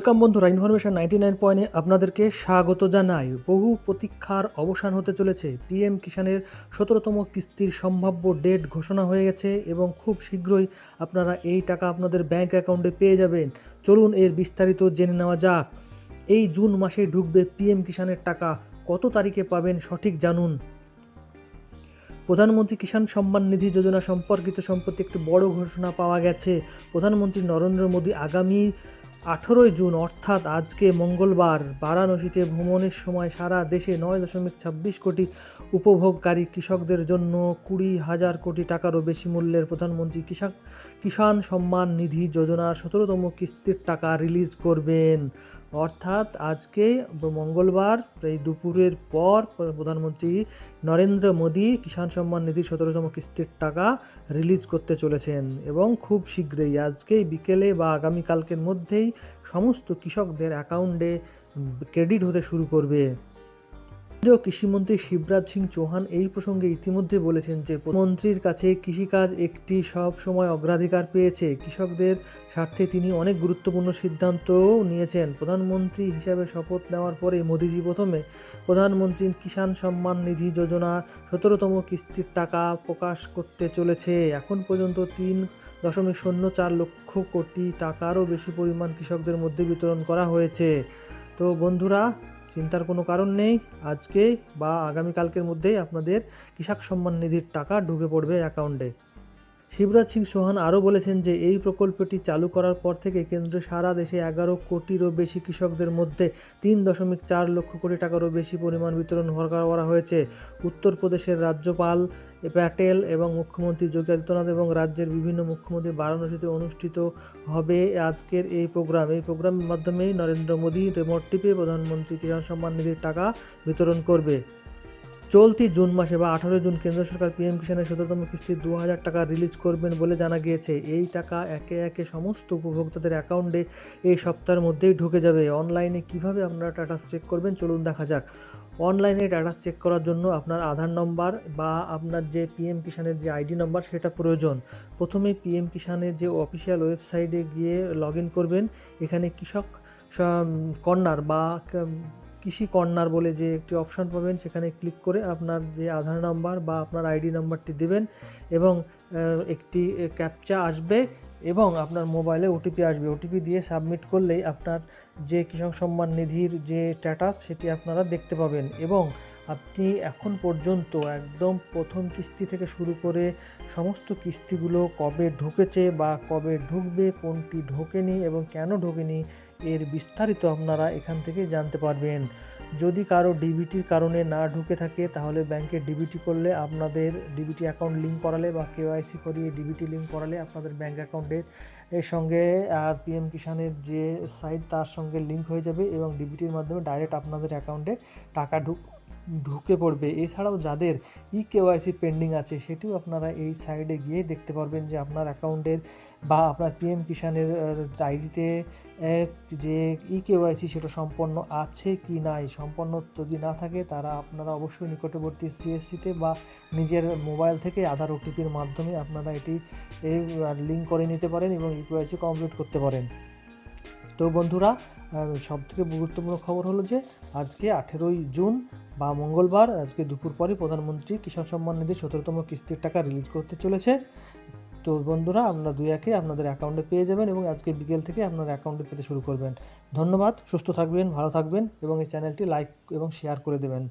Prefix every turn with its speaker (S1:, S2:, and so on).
S1: Welcome বন্ধুরা, information ninety nine পয়েন্টে আপনাদেরকে স্বাগত জানাই। বহু প্রতীক্ষার অবসান হতে চলেছে। পিএম কিষাণের সতেরোতম কিস্তির সম্ভাব্য ডেট ঘোষণা হয়ে গেছে এবং খুব শীঘ্রই আপনারা এই টাকা আপনাদের ব্যাংক অ্যাকাউন্টে পেয়ে যাবেন। চলুন এর বিস্তারিত জেনে নেওয়া যাক। এই জুন মাসে ঢুকবে পিএম কিষাণের টাকা। কত তারিখে পাবেন সঠিক জানুন। প্রধানমন্ত্রী কিষাণ সম্মান নিধি যোজনা সম্পর্কিত সম্প্রতি একটি বড় ঘোষণা পাওয়া গেছে। প্রধানমন্ত্রী নরেন্দ্র মোদী আগামী আঠেরোই জুন, অর্থাৎ আজকে মঙ্গলবার, বারাণসীতে ভ্রমণের সময় সারা দেশে নয় দশমিক ছাব্বিশ কোটি উপভোগকারী কৃষকদের জন্য কুড়ি হাজার কোটি টাকারও বেশি মূল্যের প্রধানমন্ত্রী কিষাণ কিষাণ সম্মান নিধি যোজনার সতেরোতম কিস্তির টাকা রিলিজ করবেন। অর্থাৎ আজকে মঙ্গলবার, এই দুপুরের পর প্রধানমন্ত্রী নরেন্দ্র মোদী কিষাণ সম্মান নিধির সতেরোতম কিস্তির টাকা রিলিজ করতে চলেছেন এবং খুব শীঘ্রই আজকেই বিকেলে বা আগামীকালকের মধ্যেই সমস্ত কৃষকদের অ্যাকাউন্টে ক্রেডিট হতে শুরু করবে। কেন্দ্রীয় কৃষিমন্ত্রী শিবরাজ সিং চৌহান এই প্রসঙ্গে ইতিমধ্যে বলেছেন যে মন্ত্রীর কাছে কৃষিকাজ একটি সব সময় অগ্রাধিকার পেয়েছে। কৃষকদের স্বার্থে তিনি অনেক গুরুত্বপূর্ণ সিদ্ধান্তও নিয়েছেন। প্রধানমন্ত্রী হিসাবে শপথ নেওয়ার পরে মোদিজি প্রথমে প্রধানমন্ত্রীর কিষাণ সম্মান নিধি যোজনা সতেরোতম কিস্তির টাকা প্রকাশ করতে চলেছে। এখন পর্যন্ত তিন দশমিক শূন্য চার লক্ষ কোটি টাকারও বেশি পরিমাণ কৃষকদের মধ্যে বিতরণ করা হয়েছে। তো বন্ধুরা চিন্তার কোনো কারণ নেই। আজকে বা আগামীকালকের মধ্যেই আপনাদের কৃষক সম্মান নিধির টাকা ঢুকে পড়বে অ্যাকাউন্টে। শিবরাজ সিং চৌহান আরও বলেছেন যে, এই প্রকল্পটি চালু করার পর থেকে কেন্দ্র সারা দেশে এগারো কোটিরও বেশি কৃষকদের মধ্যে তিন দশমিক চার লক্ষ কোটি টাকারও বেশি পরিমাণ বিতরণ করা হয়েছে। উত্তরপ্রদেশের রাজ্যপাল প্যাটেল এবং মুখ্যমন্ত্রী যোগী আদিত্যনাথ এবং রাজ্যের বিভিন্ন মুখ্যমন্ত্রী বারাণসীতে অনুষ্ঠিত হবে আজকের এই প্রোগ্রাম। এই প্রোগ্রামের মাধ্যমেই নরেন্দ্র মোদী রিমোট টিপে প্রধানমন্ত্রী কিষাণ সম্মান নিধির টাকা বিতরণ করবে। চলতি জুন মাসে বা আঠারোই জুন কেন্দ্র সরকার পিএম কিষানের শততম কিস্তি দু হাজার টাকা রিলিজ করবেন বলে জানা গিয়েছে। এই টাকা একে একে সমস্ত উপভোক্তাদের অ্যাকাউন্টে এই সপ্তাহের মধ্যেই ঢুকে যাবে। অনলাইনে কীভাবে আপনারা টাটা চেক করবেন? চলুন দেখা যাক। অনলাইনে ডাটা চেক করার জন্য আপনার আধার নম্বর বা আপনার যে পিএম কিষাণের যে আইডি নম্বর, সেটা প্রয়োজন। প্রথমে পিএম কিষাণের যে অফিসিয়াল ওয়েবসাইটে গিয়ে লগ করবেন। এখানে কৃষক কর্নার বা কৃষি কর্নার বলে যে একটি অপশান পাবেন, সেখানে ক্লিক করে আপনার যে আধার নাম্বার বা আপনার আইডি নাম্বারটি দেবেন এবং একটি ক্যাপচা আসবে এবং আপনার মোবাইলে ওটিপি আসবে। ওটিপি দিয়ে সাবমিট করলেই আপনার যে কৃষক সম্মান নিধির যে স্ট্যাটাস সেটি আপনারা দেখতে পাবেন এবং আপনি এখন পর্যন্ত একদম প্রথম কিস্তি থেকে শুরু করে সমস্ত কিস্তিগুলো কবে ঢুকেছে বা কবে ঢুকবে, কোনটি ঢোকেনি এবং কেন ঢোকেনি, এর বিস্তারিত আপনারা এখান থেকে জানতে পারবেন। যদি কারও ডিবিটির কারণে না ঢুকে থাকে, তাহলে ব্যাংকে ডিবিটি করলে আপনাদের ডিবিটি অ্যাকাউন্ট লিঙ্ক করালে বা কেওয়াইসি করিয়ে ডিবিটি লিঙ্ক করালে আপনাদের ব্যাংক অ্যাকাউন্টের এর সঙ্গে আর পিএম কিষাণের যে সাইট, তার সঙ্গে লিঙ্ক হয়ে যাবে এবং ডিবিটির মাধ্যমে ডাইরেক্ট আপনাদের অ্যাকাউন্টে টাকা ঢুক ঢুকে পড়বে। এছাড়াও যাদের ই কেওয়াইসি পেন্ডিং আছে, সেটিও আপনারা এই সাইডে গিয়ে দেখতে পারবেন যে আপনার অ্যাকাউন্টের বা আপনার পিএম কিষাণের আইডিতে যে ই কেওয়াইসি সেটা সম্পন্ন আছে কি নাই, সম্পন্ন যদি না থাকে, তারা আপনারা অবশ্যই নিকটবর্তী সিএসসিতে বা নিজের মোবাইল থেকে আধার ওটিপির মাধ্যমে আপনারা এটি লিঙ্ক করে নিতে পারেন এবং ই কেওয়াইসি কমপ্লিট করতে পারেন। তো বন্ধুরা সব থেকে গুরুত্বপূর্ণ খবর হলো যে, আজকে আঠেরোই জুন বা মঙ্গলবার, আজকে দুপুর পরে প্রধানমন্ত্রী কিষাণ সম্মান নিধির সতেরোতম কিস্তির টাকা রিলিজ করতে চলেছে। তো বন্ধুরা, আপনারা দুই একে আপনাদের অ্যাকাউন্টে পেয়ে যাবেন এবং আজকে বিকেল থেকে আপনার অ্যাকাউন্টে পেতে শুরু করবেন। ধন্যবাদ, সুস্থ থাকবেন, ভালো থাকবেন এবং এই চ্যানেলটি লাইক এবং শেয়ার করে দেবেন।